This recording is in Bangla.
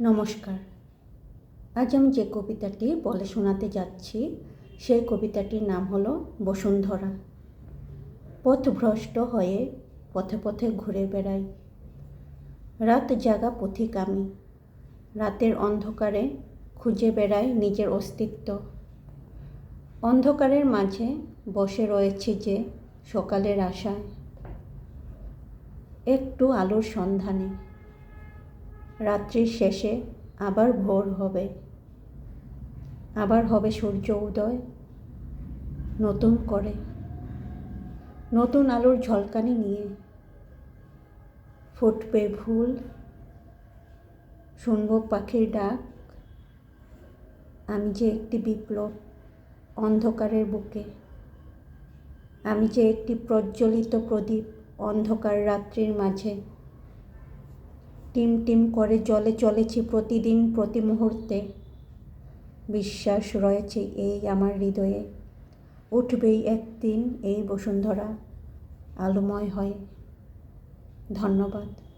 নমস্কার। আজ আমি যে কবিতাটি বলে শোনাতে যাচ্ছি, সেই কবিতাটির নাম হলো বসুন্ধরা। পথভ্রষ্ট হয়ে পথে পথে ঘুরে বেড়াই। রাত জাগা পথিক আমি। রাতের অন্ধকারে খুঁজে বেড়াই নিজের অস্তিত্ব। অন্ধকারের মাঝে বসে রয়েছে যে সকালের আশায়। একটু আলোর সন্ধানে। রাত্রির শেষে আবার ভোর হবে। আবার হবে সূর্য উদয়। নতুন করে। নতুন আলোর ঝলকানি নিয়ে। ফুটবে ভুল। শুনব পাখির ডাক। আমি যে একটি বিপ্লব অন্ধকারের বুকে। আমি যে একটি প্রজ্বলিত প্রদীপ অন্ধকার রাত্রির মাঝে। টিম টিম করে জলে চলেছি প্রতিদিন, প্রতি মুহূর্তে। বিশ্বাস রয়েছে এই আমার হৃদয়ে। উঠবেই একদিন এই বসুন্ধরা। আলোময় হয়। ধন্যবাদ।